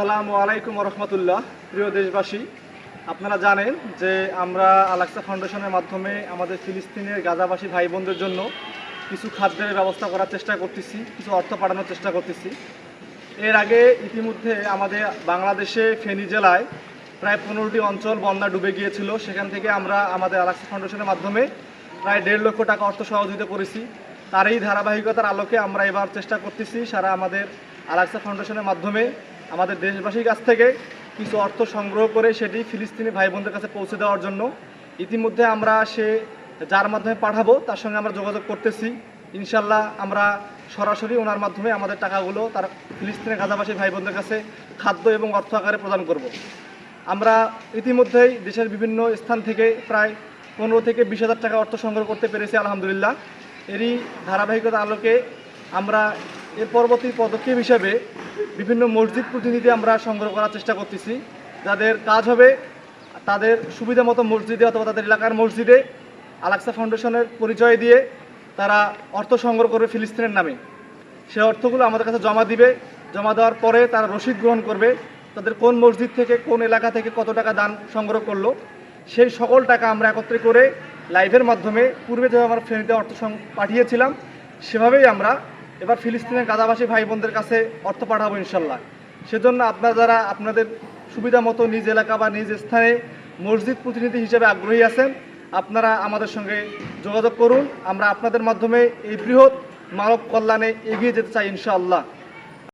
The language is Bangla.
আসসালামু আলাইকুম রহমতুল্লাহ। প্রিয় দেশবাসী, আপনারা জানেন যে আমরা আলাক্সা ফাউন্ডেশনের মাধ্যমে আমাদের ফিলিস্তিনের গাজাবাসী ভাই বোনদের জন্য কিছু খাদ্যের ব্যবস্থা করার চেষ্টা করতেছি, কিছু অর্থ পাঠানোর চেষ্টা করতেছি। এর আগে ইতিমধ্যে আমাদের বাংলাদেশে ফেনী জেলায় প্রায় পনেরোটি অঞ্চল বন্যা ডুবে গিয়েছিল। সেখান থেকে আমরা আমাদের আলাক্সা ফাউন্ডেশনের মাধ্যমে প্রায় দেড় লক্ষ টাকা অর্থ সহযোগিতা করেছি। তার এই ধারাবাহিকতার আলোকে আমরা এবার চেষ্টা করতেছি সারা আমাদের আলাক্সা ফাউন্ডেশনের মাধ্যমে আমাদের দেশবাসীর কাছ থেকে কিছু অর্থ সংগ্রহ করে সেটি ফিলিস্তিনি ভাই বোনদের কাছে পৌঁছে দেওয়ার জন্য। ইতিমধ্যে আমরা সে যার মাধ্যমে পাঠাবো, তার সঙ্গে আমরা যোগাযোগ করতেছি। ইনশাল্লাহ আমরা সরাসরি ওনার মাধ্যমে আমাদের টাকাগুলো তার ফিলিস্তিনের গাজাবাসী ভাই বোনদের কাছে খাদ্য এবং অর্থ আকারে প্রদান করব। আমরা ইতিমধ্যেই দেশের বিভিন্ন স্থান থেকে প্রায় পনেরো থেকে বিশ হাজার টাকা অর্থ সংগ্রহ করতে পেরেছি, আলহামদুলিল্লাহ। এরই ধারাবাহিকতা আলোকে আমরা এর পরবর্তী পদক্ষেপ হিসেবে বিভিন্ন মসজিদ প্রতিনিধি আমরা সংগ্রহ করার চেষ্টা করতেছি। যাদের কাজ হবে, তাদের সুবিধা মতো মসজিদে অথবা তাদের এলাকার মসজিদে আলাক্সা ফাউন্ডেশনের পরিচয় দিয়ে তারা অর্থ সংগ্রহ করবে ফিলিস্তিনের নামে। সে অর্থগুলো আমাদের কাছে জমা দিবে। জমা দেওয়ার পরে তারা রসিদ গ্রহণ করবে। তাদের কোন মসজিদ থেকে, কোন এলাকা থেকে কত টাকা দান সংগ্রহ করল। সেই সকল টাকা আমরা একত্রে করে লাইভের মাধ্যমে পূর্বে যেভাবে আমরা ফ্রেন্ডে অর্থ পাঠিয়েছিলাম, সেভাবেই আমরা এবার ফিলিস্তিনের গাদাবাসী ভাই বোনদের কাছে অর্থ পাঠাবো ইনশাল্লাহ। সেজন্য আপনারা যারা আপনাদের সুবিধা মতো নিজ এলাকা বা নিজ স্থানে মসজিদ প্রতিনিধি হিসেবে আগ্রহী আছেন, আপনারা আমাদের সঙ্গে যোগাযোগ করুন। আমরা আপনাদের মাধ্যমে এই বৃহৎ মানব কল্যাণে এগিয়ে যেতে চাই ইনশাআল্লাহ।